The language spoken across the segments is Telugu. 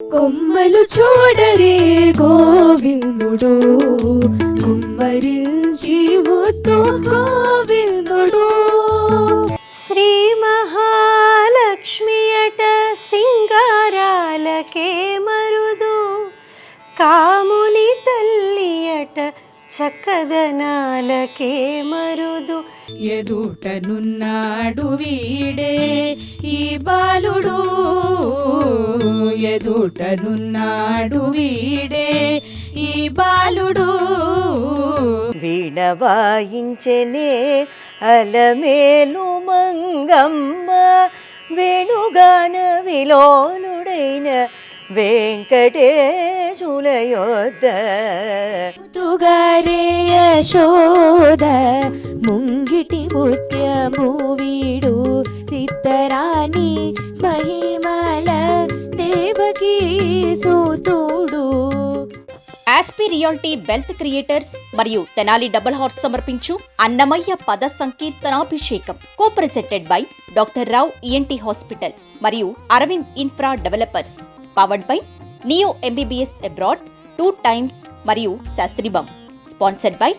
కొమ్మలు చూడరే గోవిందుడు కుమ్మరించి ముత్తు గోవిందుడు. శ్రీ మహాలక్ష్మి అట సింగారాలకే మరుదు కాముని తల్లి అట చక్కదనాలకే మరుదు. ఎదుటనున్నాడు వీడే ఈ బాలుడు ఎదుటనున్నాడు వీడే. ఈ బాలుడు వీణ వాయించెనే అలమేలు మంగమ్మ. వేణుగాన విలోలుడైన వెంకటేశుల యొద్ద తుగారే యశోద ముంగిటి ముత్యము వీడు. తిత్తరాని మహిమల దేవకీ సూతుడు ఆస్పి రియాలిటీ వెల్త్ క్రియేటర్స్ మరియు తెనాలి డబుల్ హార్స్ సమర్పించు అన్నమయ్య పద సంకీర్తనాభిషేకం. Co presented by doctor Rao ENT hospital మరియు Aravind infra developers powered by neo MBBS abroad two times మరియు శాస్త్రీబం sponsored by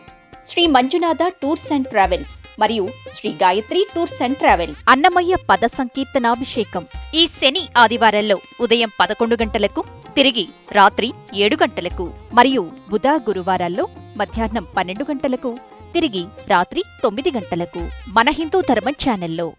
Shri Manjunatha tours and travels మరియు Shri Gayatri tours and travel. Annamayya పద సంకీర్తనాభిషేకం. ఈ శని ఆదివారాల్లో ఉదయం పదకొండు గంటలకు తిరిగి రాత్రి ఏడు గంటలకు మరియు బుధ గురువారాల్లో మధ్యాహ్నం పన్నెండు గంటలకు తిరిగి రాత్రి తొమ్మిది గంటలకు మన హిందూ ధర్మం ఛానల్లో.